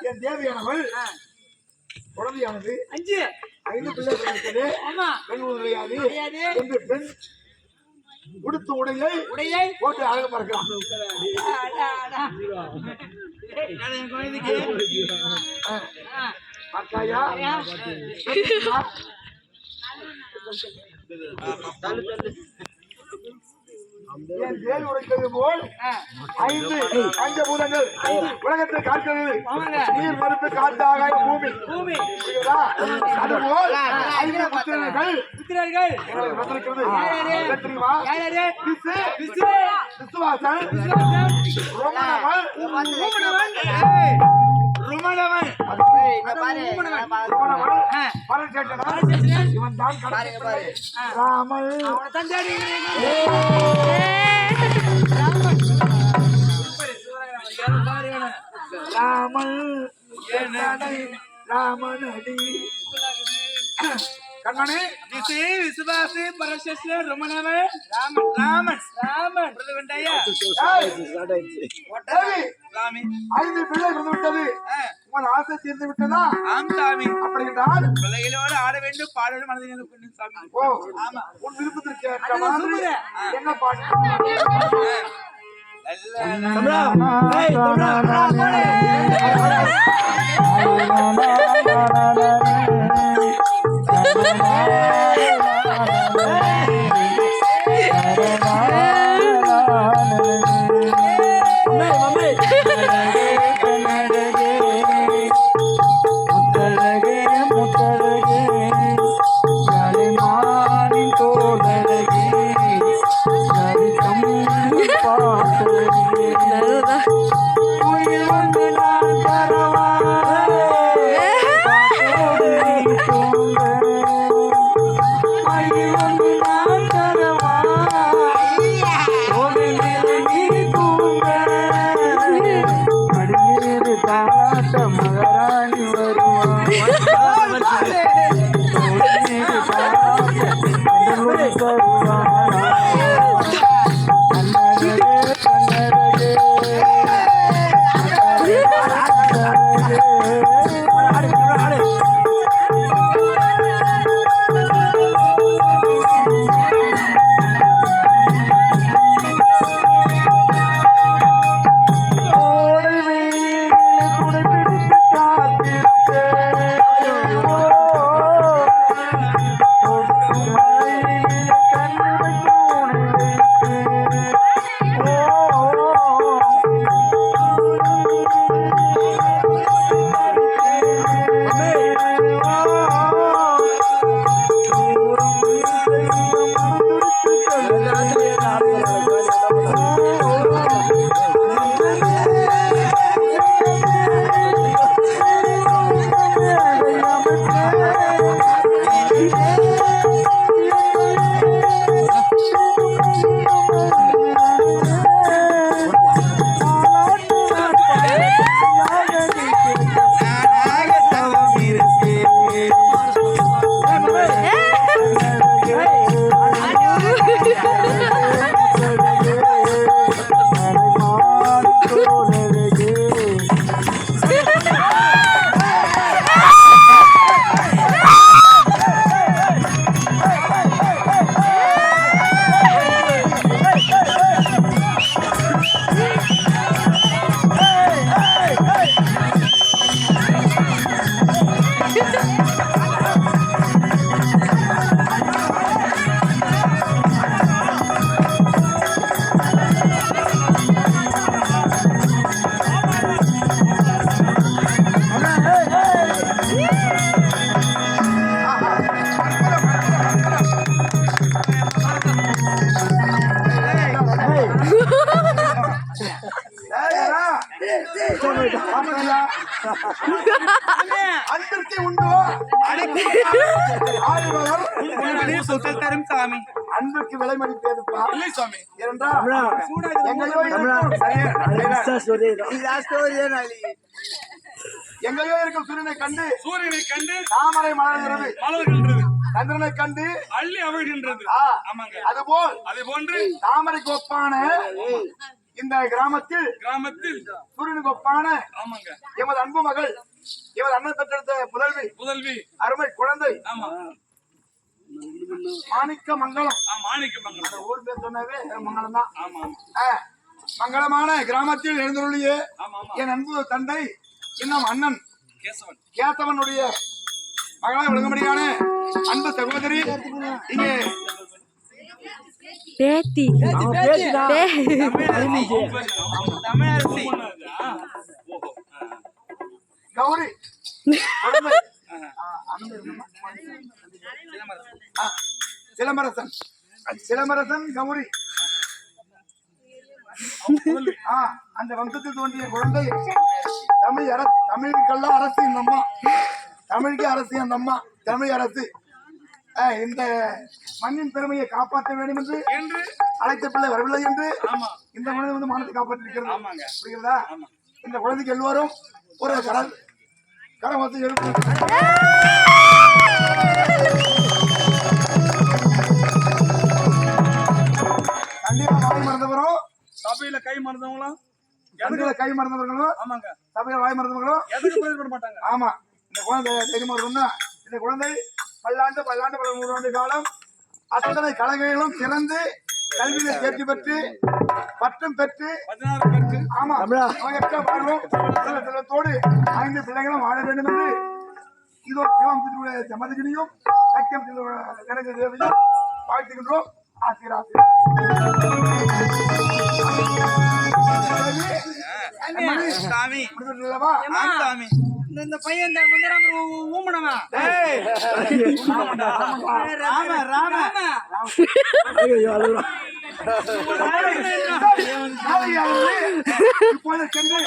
என் தேவியானவள் குழந்தையானது அஞ்சு. ஐந்து பிள்ளைகள் இருக்குது. ஆமா. பெண் கிடையாது. என்று பெண் உடுத்த உடையை உடையை போட்டு அழக அது என் உடைக்கிறது போல். ஐந்து பஞ்சபூதங்கள். உலகத்தை காக்கிறது. நீர் நெருப்பு காற்று ஆகாய பூமி. பூமி? அதுபோல் ஐந்து புத்திரர்கள். தெரியுமா? விசுவாசன். ருமணவன். இவன் தான். ராமல் அவனை ராமல் ராமனடி கண்ணனே விசு, விசுவாசு, பரசேசு, ருமணவன், ராமன், ராமன், ராமன். புரிந்து கொண்டாயா? ஏய், தேவி, சாமி. ஐந்து பிள்ளை இருந்து விட்டது ஆசை தீர்ந்து விட்டதா? ஆம் சாமி அப்படி என்றால் பிள்ளைகளோடு ஆட வேண்டும் பாட வேண்டும் மனதில் சாமி ஓ ஆமா. உன் விருப்பத்திற்கு. என்ன பாட்டு? முத்தழகே அன்பிற்கு உண்டோ ஆழ்வார் சொத்தல் தரும் சாமி அன்புக்கு விலை மதிப்பேதுப்பா இல்லை சாமி ஏனென்றால் எங்கேயோ இருக்கும் சூரியனை கண்டு சூரியனை கண்டு தாமரை மலர்கிறது மலர்கின்றது சந்திரனை கண்டு அள்ளி அவிழ்கின்றது ஆ, ஆமாங்க அதுபோல் அது போன்று தாமரை கோப்பான இந்த கிராமத்தில் கிராமத்தில் சூரியனுக்கு ஒப்பான ஆமாங்க. எமது அன்பு மகள் எமது அண்ணன் பெற்றெடுத்த புதல்வி புதல்வி. அருமை குழந்தை. ஆமா. மாணிக்க மங்கலம். மாணிக்க மங்கலம். ஊர் பேர் சொன்னாவே மங்களம் தான். ஆமா. மங்களமான கிராமத்தில் எழுந்துள்ளிய என் அன்பு தந்தை இன்னும் அண்ணன். கேசவன். கேத்தவனுடைய மகளாக விளங்கும்படியான அன்பு சகோதரி இங்கே பேத்தி. கௌரி சிலம்பரசன். சிலம்பரசன் கௌரி. ஆ, அந்த வம்சத்தில் தோன்றிய குழந்தை தமிழ் அர தமிழுக்கெல்லாம் அரசு இந்த அம்மா. தமிழுக்கு அரசு அந்த அம்மா. தமிழ் அரசு. இந்த மண்ணின் பெருமையை காப்பாற்ற வேண்டும் என்று என்று அழைத்த பிள்ளை வரவில்லை என்று இந்த குழந்தை வந்து மானத்தை காப்பாற்றிருக்கிறது. ஆமாங்க. புரியுதா இந்த குழந்தைக்கு எல்லோரும் ஒரு கண்டிப்பா வாய் மறந்தவரும் சபையில கை மறந்தவங்களாம் கண்டிப்பா கை மறந்தவர்களும் ஆமாங்க. சபையில வாய் மறந்தவர்களும் எதுக்கு பதில் மாட்டாங்க? ஆமா. இந்த குழந்தை தெரியுமா இந்த குழந்தை பல்லாண்டு பல்லாண்டு பல நூறாண்டு காலம் அத்தனை கலைகளிலும் சிறந்து கல்வியில தேர்ச்சி பெற்று பட்டம் பெற்று ஆமா செல்வத்தோடு ஐந்து பிள்ளைகளும் வாழ வேண்டும் என்று இதோ சிவம் திருவிழா ஜமதகிரியும் சத்தியம் கணக்கு தேவையும் வாழ்த்துகின்றோம். ஆசீர்வாதம் சாமி. சாமி. இந்த பையன் இந்த முந்தராமர் ஊமனவன் ராம ராம ஐயோ அழுகுறான் இப்போது சென்று